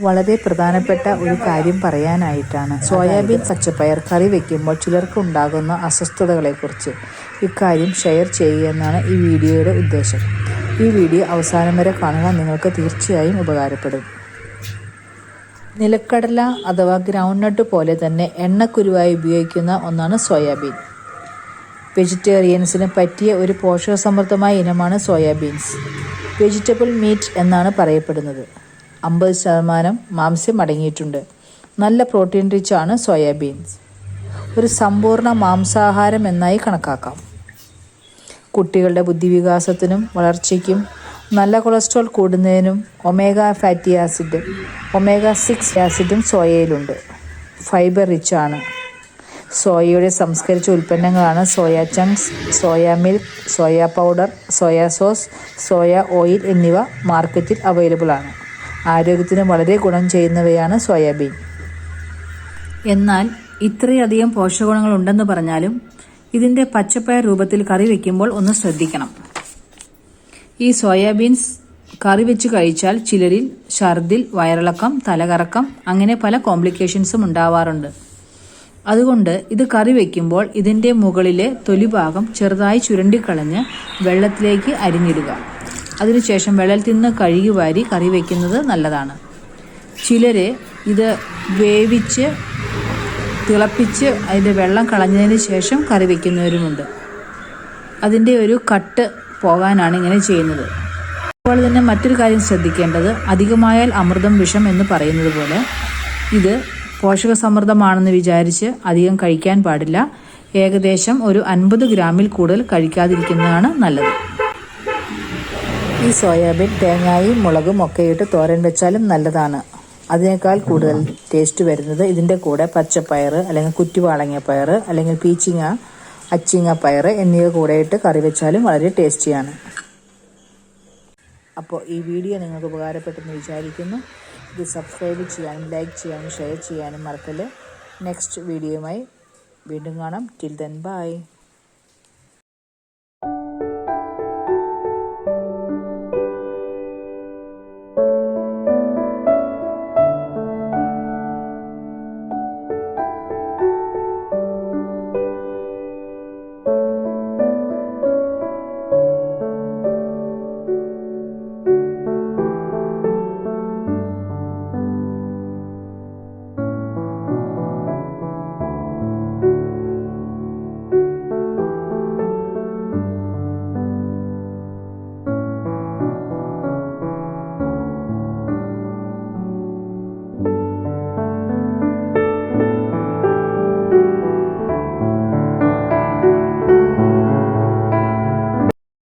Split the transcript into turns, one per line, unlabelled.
വളരെ പ്രധാനപ്പെട്ട ഒരു കാര്യം പറയാനായിട്ടാണ്. സോയാബീൻ പച്ചപ്പയർ കറി വയ്ക്കുമ്പോൾ ചിലർക്ക് ഉണ്ടാകുന്ന അസ്വസ്ഥതകളെക്കുറിച്ച് ഇക്കാര്യം ഷെയർ ചെയ്യുകയെന്നാണ് ഈ വീഡിയോയുടെ ഉദ്ദേശം. ഈ വീഡിയോ അവസാനം വരെ കാണുക നിങ്ങൾക്ക് തീർച്ചയായും ഉപകാരപ്പെടും. നിലക്കടല അഥവാ ഗ്രൗണ്ട്നട്ട് പോലെ തന്നെ എണ്ണക്കുരുവായി ഉപയോഗിക്കുന്ന ഒന്നാണ് സോയാബീൻ. വെജിറ്റേറിയൻസിന് പറ്റിയ ഒരു പോഷകസമൃദ്ധമായ ഇനമാണ് സോയാബീൻസ്. വെജിറ്റബിൾ മീറ്റ് എന്നാണ് പറയപ്പെടുന്നത്. അമ്പത് ശതമാനം മാംസ്യം അടങ്ങിയിട്ടുണ്ട്. നല്ല പ്രോട്ടീൻ റിച്ച് ആണ് സോയാബീൻസ്. ഒരു സമ്പൂർണ മാംസാഹാരം എന്നായി കണക്കാക്കാം. കുട്ടികളുടെ ബുദ്ധിവികാസത്തിനും വളർച്ചയ്ക്കും നല്ല cholesterol കൂടുന്നതിനും omega fatty acid omega six ആസിഡും സോയയിലുണ്ട്. ഫൈബർ റിച്ച് ആണ് സോയയുടെ സംസ്കരിച്ച ഉൽപ്പന്നങ്ങളാണ് soya chunks soya milk soya powder soya sauce soya oil എന്നിവ മാർക്കറ്റിൽ അവൈലബിൾ ആണ്. ആരോഗ്യത്തിന് വളരെ ഗുണം ചെയ്യുന്നവയാണ് സോയാബീൻ. എന്നാൽ ഇത്രയധികം പോഷകഗുണങ്ങൾ ഉണ്ടെന്ന് പറഞ്ഞാലും ഇതിന്റെ പച്ചപ്പയർ രൂപത്തിൽ കറി വെക്കുമ്പോൾ ഒന്ന് ശ്രദ്ധിക്കണം. ഈ സോയാബീൻസ് കറി വെച്ച് കഴിച്ചാൽ ചിലരിൽ ഛർദിൽ വയറിളക്കം തലകറക്കം അങ്ങനെ പല കോംപ്ലിക്കേഷൻസും ഉണ്ടാവാറുണ്ട്. അതുകൊണ്ട് ഇത് കറി വയ്ക്കുമ്പോൾ ഇതിന്റെ മുകളിലെ തൊലിഭാഗം ചെറുതായി ചുരണ്ടിക്കളഞ്ഞ് വെള്ളത്തിലേക്ക് അരിഞ്ഞിടുക. അതിനുശേഷം വെള്ളത്തിൽ നിന്ന് കഴുകി വാരി കറി വയ്ക്കുന്നത് നല്ലതാണ്. ചിലർ ഇത് വേവിച്ച് തിളപ്പിച്ച് അതിന്റെ വെള്ളം കളഞ്ഞതിന് ശേഷം കറി വയ്ക്കുന്നവരുമുണ്ട് അതിന്റെ ഒരു കട്ട് പോകാനാണ് ഇങ്ങനെ ചെയ്യുന്നത്. അതുപോലെ തന്നെ മറ്റൊരു കാര്യം ശ്രദ്ധിക്കേണ്ടത് അധികമായാൽ അമൃതം വിഷം എന്ന് പറയുന്നത് പോലെ ഇത് പോഷകസമൃദ്ധമാണെന്ന് വിചാരിച്ച് അധികം കഴിക്കാൻ പാടില്ല. ഏകദേശം ഒരു അൻപത് ഗ്രാമിൽ കൂടുതൽ കഴിക്കാതിരിക്കുന്നതാണ് നല്ലത്. ഈ സോയാബീൻ തേങ്ങായും മുളകും ഒക്കെ ഇട്ട് തോരൻ വെച്ചാലും നല്ലതാണ്. അതിനേക്കാൾ കൂടുതൽ ടേസ്റ്റ് വരുന്നത് ഇതിന്റെ കൂടെ പച്ചപ്പയർ അല്ലെങ്കിൽ കുറ്റിവാളങ്ങ പയർ അല്ലെങ്കിൽ പീച്ചിങ്ങ അച്ചിങ്ങ പയർ എന്നിവ കൂടെ ഇട്ട് കറി വെച്ചാലും വളരെ ടേസ്റ്റിയാണ് അപ്പോൾ ഈ വീഡിയോ നിങ്ങൾക്ക് ഉപകാരപ്പെട്ടെന്ന് വിചാരിക്കുന്നു. ഇത് സബ്സ്ക്രൈബ് ചെയ്യാനും ലൈക്ക് ചെയ്യാനും ഷെയർ ചെയ്യാനും മറക്കല്ലേ. നെക്സ്റ്റ് വീഡിയോയുമായി വീണ്ടും കാണാം. Till then bye